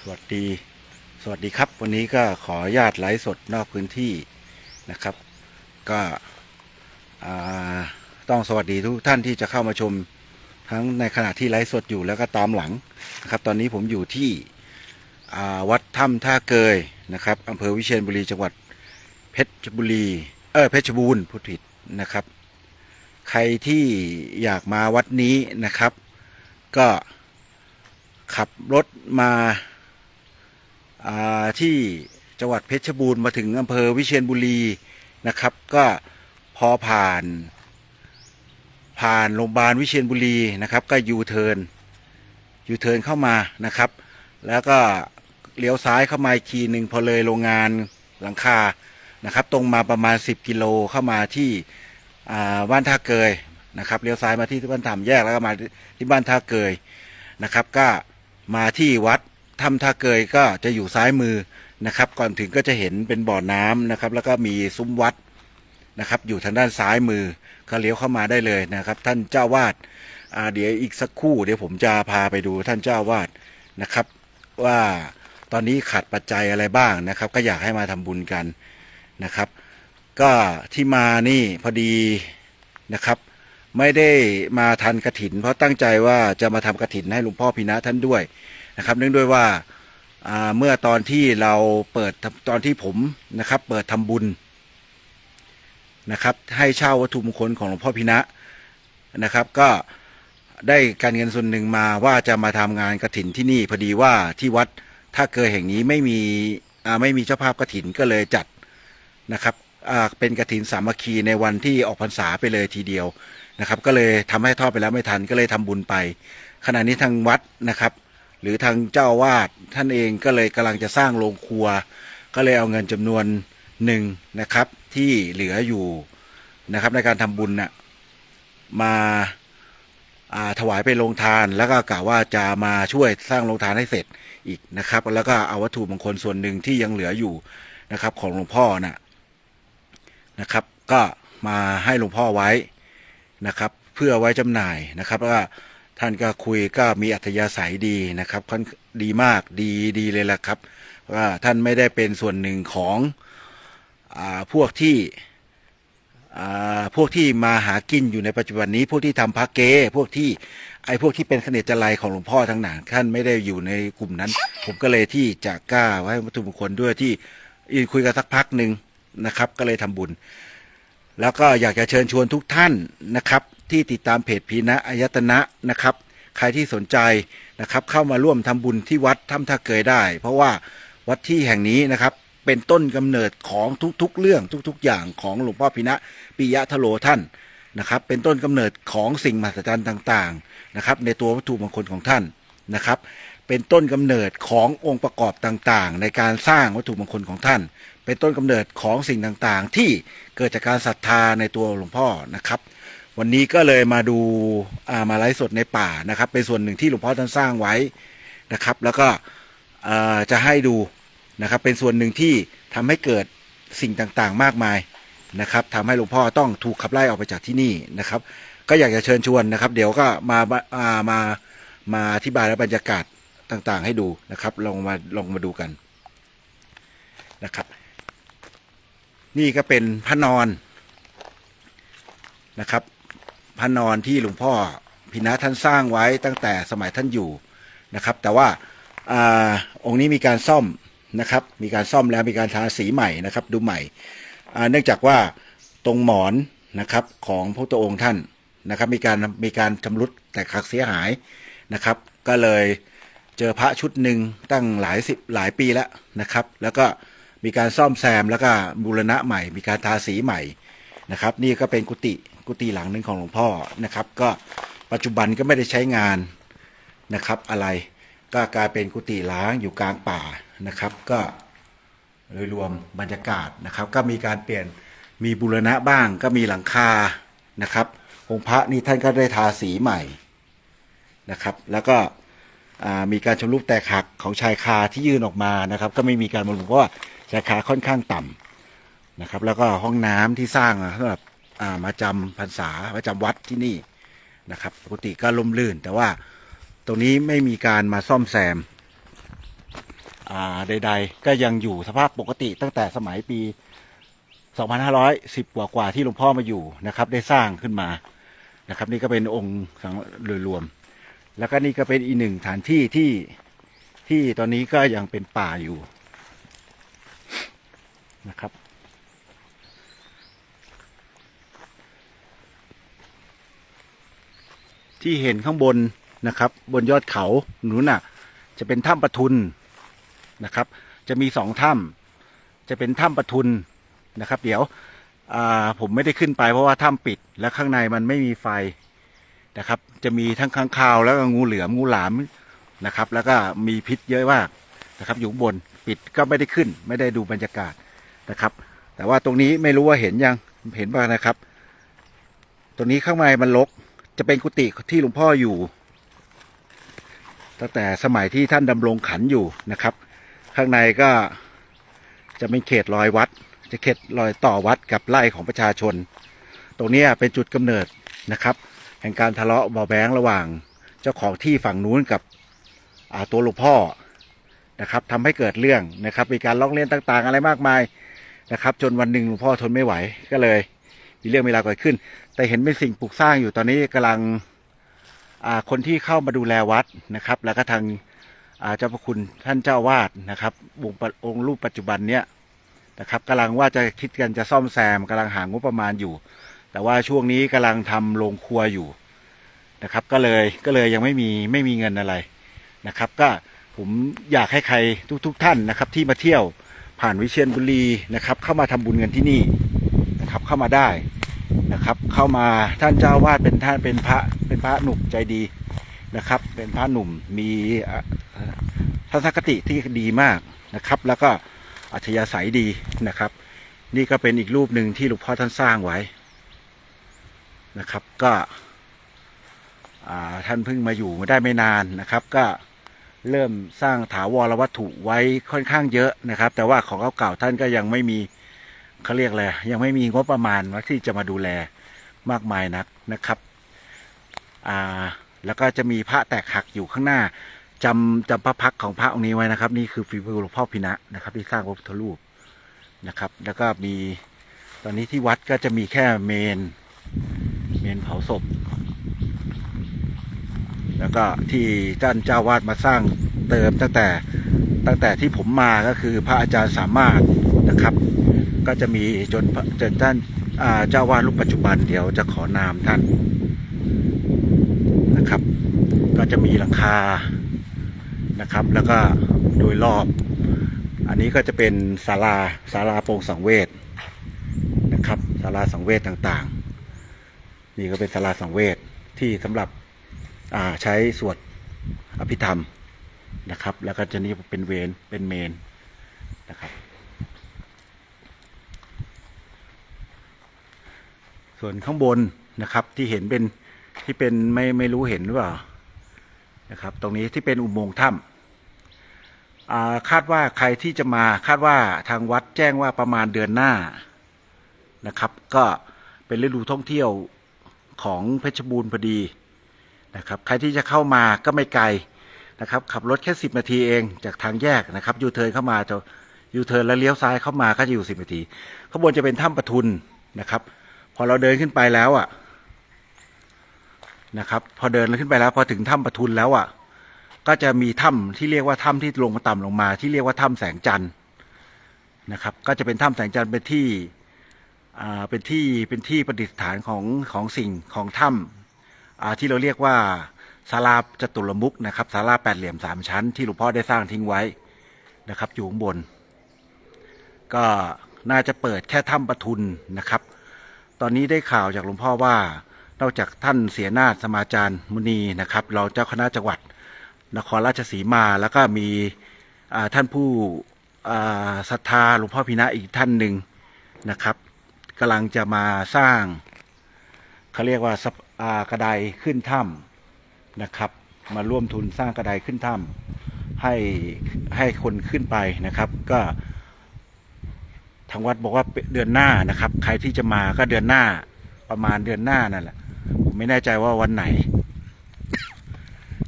สวัสดี สวัสดีครับ วันนี้ก็ขออนุญาตไลฟ์สดนอกพื้นที่นะครับ ก็ต้องสวัสดีทุกท่านที่จะเข้ามาชมทั้งในขณะที่ไลฟ์สดอยู่แล้วก็ตามหลังนะครับ ตอนนี้ผมอยู่ที่วัดถ้ำท่าเกยนะครับอำเภอวิเชียรบุรีจังหวัดเพชรบุรีเออเพชรบูรณ์พูดผิดนะครับ ใครที่อยากมาวัดนี้นะครับ ก็ ขับรถมาาที่จังหวัดเพชรบูรณ์มาถึงอำเภอวิเชียรบุรีนะครับ ก็พอผ่าน ผ่านโรงพยาบาลวิเชียรบุรีนะครับ ก็ยูเทิร์นยูเทิร์นเข้ามานะครับ แล้วก็เลี้ยวซ้ายเข้ามาอีกทีหนึ่งพอเลยโรงงานหลังคานะครับ ตรงมาประมาณ 10 กิโลเข้ามาที่บ้านท่าเกยนะครับเลี้ยวซ้ายมาที่บ้านถามแยกแล้วก็มาที่บ้านท่าเกยนะครับ ก็ มาที่วัดถ้ำท่าเกยก็จะอยู่ซ้ายมือนะครับ ก่อนถึงก็จะเห็นเป็นบ่อน้ำนะครับ แล้วก็มีซุ้มวัดนะครับ อยู่ทางด้านซ้ายมือก็เลี้ยวเข้ามาได้เลยนะครับ ท่านเจ้าวาดเดี๋ยวอีกสักครู่ เดี๋ยวผมจะพาไปดูท่านเจ้าวาดนะครับ ว่าตอนนี้ขาดปัจจัยอะไรบ้างนะครับ ก็อยากให้มาทำบุญกันนะครับ ก็ที่มานี่พอดีนะครับ ไม่ได้มาทันกระถิน เพราะตั้งใจว่าจะมาทำกระถินให้หลวงพ่อพินะท่านด้วยนะครับ เนื่องด้วยว่าเมื่อตอนที่เราเปิดตอนที่ผมนะครับ เปิดทำบุญนะครับ ให้เช่าวัตถุมงคลของหลวงพ่อพินะนะครับ ก็ได้การเงินส่วนหนึ่งมาว่าจะมาทำงานกระถินที่นี่พอดีว่าที่วัดถ้าเกยแห่งนี้ไม่มีไม่มีเจ้าภาพกระถินก็เลยจัดนะครับเป็นกระถินสามัคคีในวันที่ออกพรรษาไปเลยทีเดียว นะครับ ก็เลยทำให้ทอดไปแล้วไม่ทันก็เลยทำบุญไป ขณะนี้ทางวัดนะครับ หรือทางเจ้าวาดท่านเองก็เลยกำลังจะสร้างโรงครัว ก็เลยเอาเงินจำนวนหนึ่งนะครับที่เหลืออยู่นะครับในการทำบุญน่ะมาาถวายไปโรงทานแล้วก็กล่าวว่าจะมาช่วยสร้างโรงทานให้เสร็จอีกนะครับ แล้วก็เอาวัตถุมงคลส่วนหนึ่งที่ยังเหลืออยู่นะครับของหลวงพ่อน่ะนะครับ ก็มาให้หลวงพ่อไว้ นะครับ เพื่อไว้จำหน่ายนะครับวก็ท่านก็คุยก็มีอัธยาศัยดีนะครับค่อนดีมากดีดีเลยล่ะครับว่าท่านไม่ได้เป็นส่วนหนึ่งของอพวกที่พวกที่มาหากินอยู่ในปัจจุบันนี้ พวกที่ทำพระเกพวกที่ไอ้พวกที่เป็นเน่ห์จันไรของหลวงพ่อทั้งหนังท่านไม่ได้อยู่ในกลุ่มนั้น ผมก็เลยที่จะกล้าไว้วัตถุมงคลด้วยที่ยืนคุยกันสักพักหนึ่งนะครับ ก็เลยทำบุญ แล้วก็อยากจะเชิญชวนทุกท่านนะครับ ที่ติดตามเพจพีนะอายตนะนะครับ ใครที่สนใจนะครับ เข้ามาร่วมทำบุญที่วัดถ้ำท่าเกยได้ เพราะว่าวัดที่แห่งนี้นะครับ เป็นต้นกำเนิดของทุกๆ เรื่องทุก ๆ อย่างของหลวงพ่อพินะปิยะทะโลท่านนะครับ เป็นต้นกำเนิดของสิ่งมหัศจรรย์ต่างๆนะครับ ในตัววัตถุมงคลของท่านนะครับเป็นต้นกำเนิดขององค์ประกอบต่างๆ ในการสร้างวัตถุมงคลของท่าน เป็นต้นกำเนิดของสิ่งต่างๆ ที่เกิดจากการศรัทธาในตัวหลวงพ่อนะครับ วันนี้ก็เลยมาดูอามาไลฟ์สดในป่านะครับ เป็นส่วนหนึ่งที่หลวงพ่อท่านสร้างไว้นะครับ แล้วก็จะให้ดูนะครับ เป็นส่วนหนึ่งที่ทำให้เกิดสิ่งต่างๆ มากมายนะครับทำให้หลวงพ่อต้องถูกขับไล่ออกไปจากที่นี่นะครับ ก็อยากจะเชิญชวนนะครับ เดี๋ยวก็มาามามาอธิบายและบรรยากาศต่างๆ ให้ดูนะครับ ลองมาลองมาดูกันนะครับ นี่ก็เป็นพระนอนนะครับ พระนอนที่หลวงพ่อพินะท่านสร้างไว้ตั้งแต่สมัยท่านอยู่นะครับ แต่ว่าอาองค์นี้มีการซ่อมนะครับ มีการซ่อมแล้วมีการทาสีใหม่นะครับ ดูใหม่เนื่องจากว่าตรงหมอนนะครับของพระพุทธองค์ท่านนะครับ มีการมีการชำรุดแต่ขักเสียหายนะครับ ก็เลยเจอพระชุดหนึ่งตั้งหลายสิบหลายปีแล้วนะครับ แล้วก็ มีการซ่อมแซมแล้วก็บูรณะใหม่ มีการทาสีใหม่นะครับ นี่ก็เป็นกุฏิกุฏิหลังหนึ่งของหลวงพ่อนะครับ ก็ปัจจุบันก็ไม่ได้ใช้งานนะครับอะไรก็กลายเป็นกุฏิล้างอยู่กลางป่านะครับ ก็โดยรวมบรรยากาศนะครับ ก็มีการเปลี่ยนมีบูรณะบ้างก็มีหลังคานะครับองค์พระนี่ท่านก็ได้ทาสีใหม่นะครับ แล้วก็มีการชำรุดแตกหักของชายคาที่ยื่นออกมานะครับ ก็ไม่มีการบำรุงเพราะว่า ชาคาค่อนข้างต่ำนะครับ แล้วก็ห้องน้ำที่สร้างสำหรับอามาจำพรรษามาจำวัดที่นี่นะครับปกติก็ล่มลื่น แต่ว่าตรงนี้ไม่มีการมาซ่อมแซมอาใด ๆ ก็ยังอยู่สภาพปกติตั้งแต่สมัยปี 2510 กว่ากว่าที่หลวงพ่อมาอยู่นะครับ ได้สร้างขึ้นมานะครับ นี่ก็เป็นองค์สังโดยรวม แล้วก็นี่ก็เป็นอีกหนึ่งฐานที่ที่ที่ตอนนี้ก็ยังเป็นป่าอยู่ นะครับ ที่เห็นข้างบนนะครับ บนยอดเขาหนุน่ะ จะเป็นถ้ำปะทุนนะครับ จะมีสองถ้ำจะเป็นถ้ำปะทุนนะครับ เดี๋ยวผมไม่ได้ขึ้นไปเพราะว่าถ้ำปิดและข้างในมันไม่มีไฟนะครับ จะมีทั้งค้างคาวแล้วก็งูเหลือมงูหลามนะครับ แล้วก็มีพิษเยอะมากนะครับ อยู่บนปิดก็ไม่ได้ขึ้น ไม่ได้ดูบรรยากาศ นะครับ แต่ว่าตรงนี้ไม่รู้ว่าเห็นยังเห็นบ้างนะครับ ตรงนี้ข้างในมันรกจะเป็นกุฏิที่หลวงพ่ออยู่ ตั้งแต่สมัยที่ท่านดำรงขันอยู่นะครับ ข้างในก็จะเป็นเขตรอยวัด จะเขตรอยต่อวัดกับไร่ของประชาชน ตรงนี้เป็นจุดกำเนิดนะครับ แห่งการทะเลาะเบาแบงระหว่าง เจ้าของที่ฝั่งนู้นกับตัวหลวงพ่อนะครับทำให้เกิดเรื่องนะครับ มีการร้องเรียนต่างๆ อะไรมากมาย นะครับ จนวันหนึ่งหลวงพ่อทนไม่ไหวก็เลย มีเรื่องมีราเกิดขึ้น แต่เห็นเป็นสิ่งปลูกสร้างอยู่ตอนนี้กำลังคนที่เข้ามาดูแลวัดนะครับ แล้วก็ทางเจ้าพระคุณท่านเจ้าวาดนะครับองค์ปัจองค์รูปปัจจุบันเนี้ยนะครับกำลังว่าจะคิดกันจะซ่อมแซมกำลังหางบประมาณอยู่ แต่ว่าช่วงนี้กำลังทำโรงครัวอยู่นะครับ ก็เลยก็เลยยังไม่มีไม่มีเงินอะไรนะครับ ก็ผมอยากให้ใครทุก ๆทท่านนะครับที่มาเที่ยว ผ่านวิเชียรบุรีนะครับ เข้ามาทำบุญกันที่นี่นะครับ เข้ามาได้นะครับ เข้ามาท่านเจ้าวาดเป็นท่านเป็นพระเป็นพระหนุ่มใจดีนะครับ เป็นพระหนุ่มมีทัศนคติที่ดีมากนะครับ แล้วก็อัธยาศัยดีนะครับ นี่ก็เป็นอีกรูปหนึ่งที่หลวงพ่อท่านสร้างไว้นะครับก็ท่านเพิ่งมาอยู่มาได้ไม่นานนะครับ ก็ เริ่มสร้างถาวรวัตถุไว้ค่อนข้างเยอะนะครับ แต่ว่าของเก่าๆท่านก็ยังไม่มีเขาเรียกอะไรยังไม่มีงบประมาณว่าที่จะมาดูแลมากมายนักนะครับอ่าแล้วก็จะมีพระแตกหักอยู่ข้างหน้าจำจำพระพักของพระองค์นี้ไว้นะครับ นี่คือฝีมือหลวงพ่อพินะนะครับ ที่สร้างพระพุทธรูปนะครับ แล้วก็มีตอนนี้ที่วัดก็จะมีแค่เมน เมนเผาศพ แล้วก็ที่ท่านเจ้าวาดมาสร้างเติมตั้งแต่ตั้งแต่ที่ผมมาก็คือพระอาจารย์สามารถนะครับ ก็จะมีจนจนท่านเจ้าวาดรูปปัจจุบันเดี๋ยวจะขอนามท่านนะครับ ก็จะมีหลังคานะครับ แล้วก็โดยรอบ อันนี้ก็จะเป็นศาลาศาลาโปร่งสังเวชนะครับศาลาสังเวชต่างๆ นี่ก็เป็นศาลาสังเวชที่สำหรับ ใช้สวดอภิธรรมนะครับ แล้วก็จะนี่เป็นเวนเป็นเมนนะครับ ส่วนข้างบนนะครับที่เห็นเป็นที่เป็นไม่ไม่รู้เห็นหรือเปล่านะครับ ตรงนี้ที่เป็นอุโมงค์ถ้ำคาดว่าใครที่จะมาคาดว่าทางวัดแจ้งว่าประมาณเดือนหน้านะครับ ก็เป็นฤดูท่องเที่ยวของเพชรบูรณ์พอดี นะครับใครที่จะเข้ามาก็ไม่ไกลนะครับขับรถแค่สิบนาทีเองจากทางแยกนะครับยูเทิร์นเข้ามาจะยูเทิร์นแล้วเลี้ยวซ้ายเข้ามาก็จะอยู่สิบนาทีข้างบนจะเป็นถ้ำปะทุนนะครับ พอเราเดินขึ้นไปแล้วอะนะครับ พอเดินขึ้นไปแล้วพอถึงถ้ำปะทุนแล้วอะ ก็จะมีถ้ำที่เรียกว่าถ้ำที่ลงมาต่ำลงมา ที่เรียกว่าถ้ำแสงจันทร์นะครับ ก็จะเป็นถ้ำแสงจันทร์เป็นที่อ่าเป็นที่เป็นที่ประดิษฐานของของสิ่งของถ้ำอ่า ที่เราเรียกว่าศาลาจตุรมุกนะครับศาลาแปดเหลี่ยมสามชั้น ที่หลวงพ่อได้สร้างทิ้งไว้นะครับ อยู่ข้างบน ก็น่าจะเปิดแค่ถ้ำปะทุนนะครับ ตอนนี้ได้ข่าวจากหลวงพ่อว่า นอกจากท่านเสียนาฏสมาจารย์มุนีนะครับรองเจ้าคณะจังหวัด นครราชสีมาแล้วก็มีท่านผู้ศรัทธาหลวงพ่อพินะอีกท่านหนึ่งนะครับกำลังจะมาสร้างเขาเรียกว่า กระไดขึ้นถ้ำนะครับ มาร่วมทุนสร้างกระไดขึ้นถ้ำให้ให้คนขึ้นไปนะครับ ก็ทางวัดบอกว่าเดือนหน้านะครับ ใครที่จะมาก็เดือนหน้าประมาณเดือนหน้านั่นแหละผมไม่แน่ใจว่าวันไหน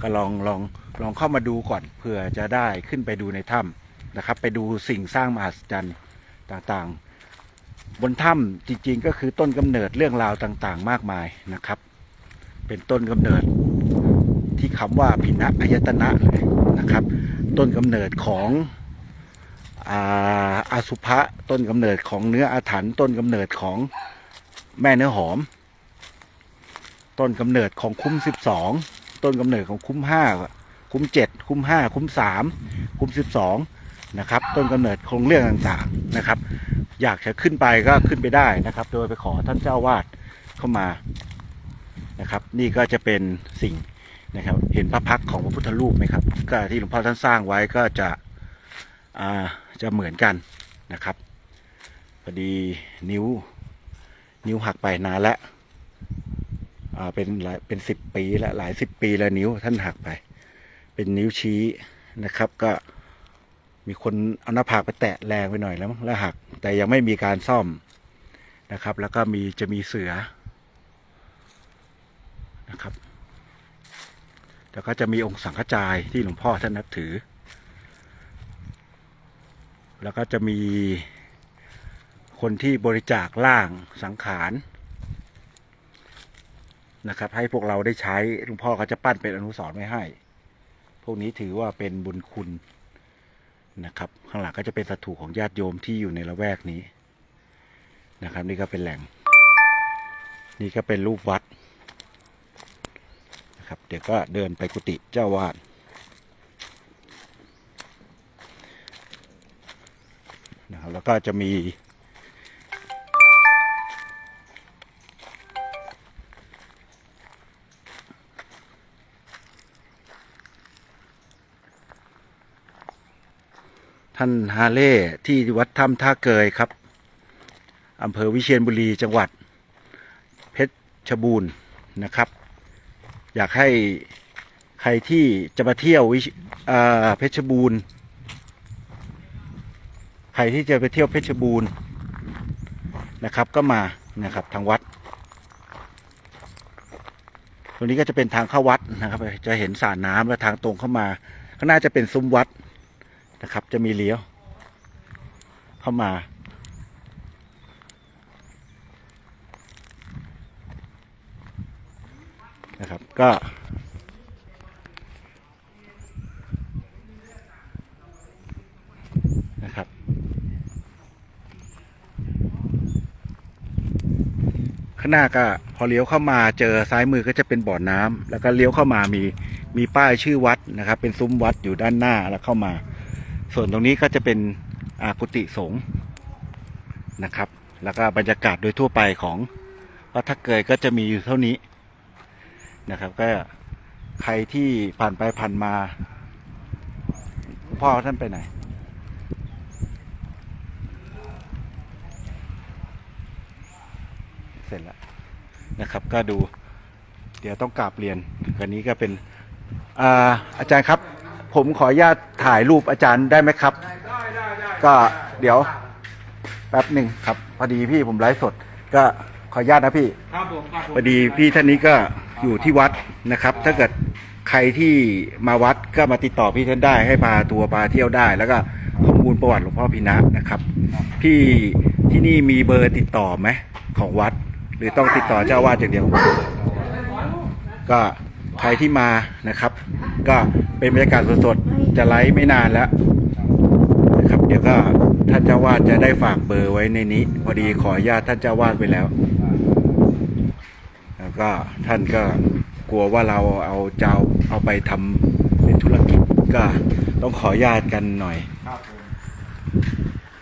ก็ลองลองลองเข้ามาดูก่อนเผื่อจะได้ขึ้นไปดูในถ้ำนะครับ ไปดูสิ่งสร้างมหัศจรรย์ต่างๆ บนถ้ำจริงๆก็คือต้นกำเนิดเรื่องราวต่างๆ มากมายนะครับ เป็นต้นกำเนิด ที่คำว่าพินะอายตนะเลยนะครับ ต้นกำเนิดของอาอาสุภะต้นกำเนิดของเนื้ออาถรรพ์ต้นกำเนิดของแม่เนื้อหอม ต้นกำเนิดของคุ้มสิบสองต้นกำเนิดของคุ้มห้าคุ้มเจ็ดคุ้มห้าคุ้มสามคุ้มสิบสองนะครับ ต้นกำเนิดของเรื่องต่างๆนะครับ อยากจะขึ้นไปก็ขึ้นไปได้นะครับ โดยไปขอท่านเจ้าวาดเข้ามา นะครับ นี่ก็จะเป็นสิ่งนะครับ เห็นพระพักของพระพุทธรูปไหมครับ ก็ที่หลวงพ่อท่านสร้างไว้ก็จะจะเหมือนกันนะครับพอดีนิ้วนิ้วหักไปนานแล้วเป็นหลายเป็นสิบปีแล้วหลายสิบปีแล้วนิ้วท่านหักไป เป็นนิ้วชี้นะครับ ก็มีคนเอาหน้าผากไปแตะแรงไปหน่อยแล้วแล้วหัก แต่ยังไม่มีการซ่อมนะครับ แล้วก็มีจะมีเสือ นะครับแล้วก็จะมีองค์สังฆจายที่หลวงพ่อท่านนับถือ แล้วก็จะมีคนที่บริจาคร่างสังขารนะครับ ให้พวกเราได้ใช้หลวงพ่อก็จะปั้นเป็นอนุสรณ์ไว้ให้ พวกนี้ถือว่าเป็นบุญคุณนะครับ ข้างหลังก็จะเป็นสถูของญาติโยมที่อยู่ในละแวกนี้นะครับ นี่ก็เป็นแหล่ง นี่ก็เป็นรูปวัด ครับ เดี๋ยวก็เดินไปกุฏิเจ้าวาดนะครับแล้วก็จะมี ท่านฮาเล่ที่วัดถ้ำท่าเกยครับอำเภอวิเชียรบุรีจังหวัด เพชรบูรณ์นะครับ อยากให้ใครที่จะมาเที่ยววิเพชรบูรณ์ ใครที่จะไปเที่ยวเพชรบูรณ์นะครับก็มานะครับทางวัด ตรงนี้ก็จะเป็นทางเข้าวัดนะครับ จะเห็นสระน้ำและทางตรงเข้ามาข้างหน้าจะเป็นซุ้มวัดนะครับ จะมีเลี้ยว เข้ามา นะครับ ก็ นะครับ ข้างหน้าก็พอเลี้ยวเข้ามาเจอซ้ายมือก็จะเป็นบ่อน้ำแล้วก็เลี้ยวเข้ามามีมีป้ายชื่อวัดนะครับ เป็นซุ้มวัดอยู่ด้านหน้าแล้วเข้ามา ส่วนตรงนี้ก็จะเป็นอากุฏิสงฆ์นะครับ แล้วก็บรรยากาศโดยทั่วไปของวัดทักเกยก็จะมีอยู่เท่านี้ นะครับ ก็ใครที่ผ่านไปผ่านมาพ่อท่านไปไหน เสร็จแล้วนะครับ ก็ดู เดี๋ยวต้องกราบเรียนกันนี้ก็เป็นอาอาจารย์ครับ ผมขออนุญาตถ่ายรูปอาจารย์ได้ไหมครับ ก็เดี๋ยวแป๊บหนึ่งครับ พอดีพี่ผมไลฟ์สด ก็ขออนุญาตนะพี่ครับผมครับผมพอดีพี่ท่านนี้ก็ อยู่ที่วัดนะครับ ถ้าเกิดใครที่มาวัดก็มาติดต่อพี่ท่านได้ให้พาทัวร์พาเที่ยวได้ แล้วก็ข้อมูลประวัติหลวงพ่อพินะนะครับพี่ที่นี่มีเบอร์ติดต่อไหมของวัด หรือต้องติดต่อเจ้าวาดอย่างเดียว ก็ใครที่มานะครับ ก็เป็นบรรยากาศสดๆจะไลฟ์ไม่นานแล้วนะครับ เดี๋ยวก็ท่านเจ้าวาดจะได้ฝากเบอร์ไว้ในนี้ พอดีขออนุญาตท่านเจ้าวาดไปแล้ว แล้วก็ท่านก็กลัวว่าเราเอาเจ้าเอาไปทำเป็นธุรกิจก็ต้องขอญาตกันหน่อย ครับผม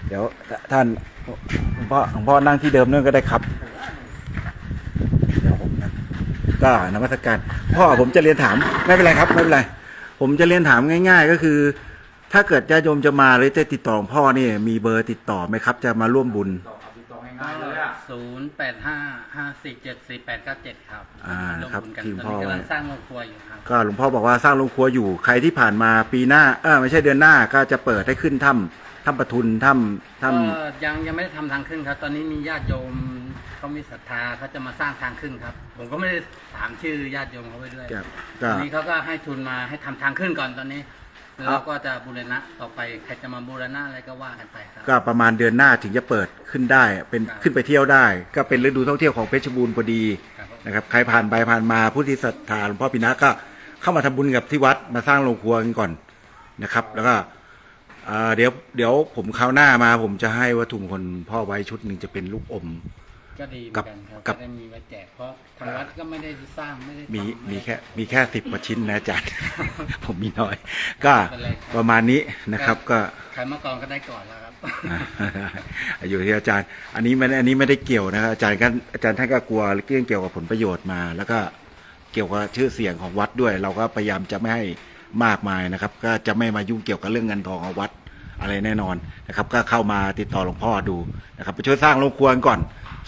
เดี๋ยวท่านหลวงพ่อหลวงพ่อนั่งที่เดิมนั่นก็ได้ครับเดี๋ยวผมนั่งก็นมัสการพ่อผมจะเรียนถามไม่เป็นไรครับไม่เป็นไร ผมจะเรียนถามง่าย ๆ ก็คือ ถ้าเกิดญาติโยมจะมาหรือจะติดต่อหลวงพ่อนี่มีเบอร์ติดต่อไหมครับ จะมาร่วมบุญติดต่อง่ายๆเลย ศูนย์แปดห้าห้าสี่เจ็ดสี่แปดเก้าเจ็ดครับอ่าครับวมบุญกันที่ตอนพ่อ นี้กำลังไว้สร้างโรงครัวอยู่ครับ ก็หลวงพ่อบอกว่าสร้างโรงครัวอยู่ใครที่ผ่านมาปีหน้าเออไม่ใช่เดือนหน้าก็จะเปิดให้ขึ้นถ้ำถ้ำปะทุนถ้ำถ้ ก็ยังยังไม่ได้ทำทางขึ้นครับ ตอนนี้มีญาติโยมเขามีศรัทธาเขาจะมาสร้างทางขึ้นครับ ผมก็ไม่ได้ถามชื่อญาติโยมเขาไปด้วยำก็ตก็อนนี้เขาก็ให้ทุนมาให้ทำทางขึ้นก่อนตอนนี้ เราก็จะบูรณะต่อไปใครจะมาบูรณะอะไรก็ว่ากันไปครับ ก็ประมาณเดือนหน้าถึงจะเปิดขึ้นได้เป็นครับขึ้นไปเที่ยวได้ ก็เป็นฤดูท่องเที่ยวของเพชรบูรณ์พอดีครับผมนะครับใครผ่านไปผ่านมาผู้ที่ศรัทธาหลวงพ่อพินะก็เข้ามาทำบุญกับที่วัดมาสร้างโรงครัวกันก่อนนะครับ แล้วก็เอ่อเดี๋ยวเดี๋ยวผมคราวหน้ามาผมจะให้วัตถุมงคลพ่อไว้ชุดหนึ่งจะเป็นลูกอม ก็ดีเหมืกัอบนกันครับกับจะได้มีไว้แจกเพราะทางวัดก็ไม่ได้สร้างไม่ได้มีทำมีไได้แค่มีแค่สิบกว่าชิ้นนะอาจารย์ ผมมีน้อย ก็เป็นไรครับประมาณนี้นะครับก็ ใครมาก่อนก็ได้ก่อนแล้วครับ อ่าอยู่ที่อาจารย์ อันนี้ไม่ได้อันนี้ไม่ได้เกี่ยวนะครับอาจารย์ก็อาจารย์ท่านก็กลัวเรื่องเกี่ยวกับผลประโยชน์มา แล้วก็เกี่ยวกับชื่อเสียงของวัดด้วย เราก็พยายามจะไม่ให้มากมายนะครับ ก็จะไม่มายุ่งเกี่ยวกับเรื่องเงินทองของวัดอะไรแน่นอนนะครับ ก็เข้ามาติดต่อหลวงพ่อดูนะครับไปช่วยสร้างโรงครัวก่อน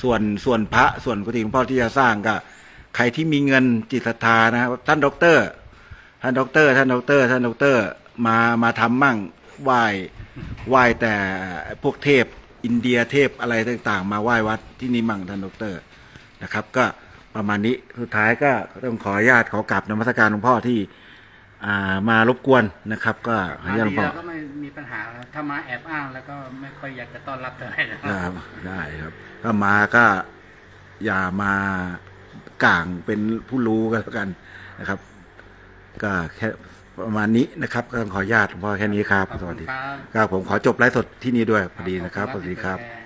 ส่วนส่วนพระส่วนกุฏิหลวงพ่อที่จะสร้างก็ใครที่มีเงินจิตศรัทธานะครับท่านด็อกเตอร์ ท่านด็อกเตอร์ ท่านด็อกเตอร์ ท่านด็อกเตอร์มามาทำมั่งไหว้ไหว้แต่พวกเทพอินเดียเทพอะไรต่างๆ มาไหว้วัดที่นี่มั่งท่านด็อกเตอร์นะครับ ก็ประมาณนี้สุดท้ายก็ต้องขออนุญาตขอกราบนมัสการหลวงพ่อที่ อ่ามารบกวนนะครับ ก็ขออมานุญาตหลดีวงพ่อแล้วก็ไม่มีปัญหาครับถ้ามาแอบอ้างแล้วก็ไม่ค่อยอยากจะต้อนรับเท่าไหร่นะคครัรับบได้ครับก็มาก็อย่ามากลางเป็นผู้รู้กันแล้วกันนะครับ ก็แค่ประมาณนี้นะครับก็ต้องขออนุญาตหลวงพ่อแค่นี้ครับ ขอบสคุวัสณดีครับ ครับผมขอจบไลฟ์สดที่นี่ด้วยพอดีนะครับสวัสดีครับที่เป็นแฟนครับ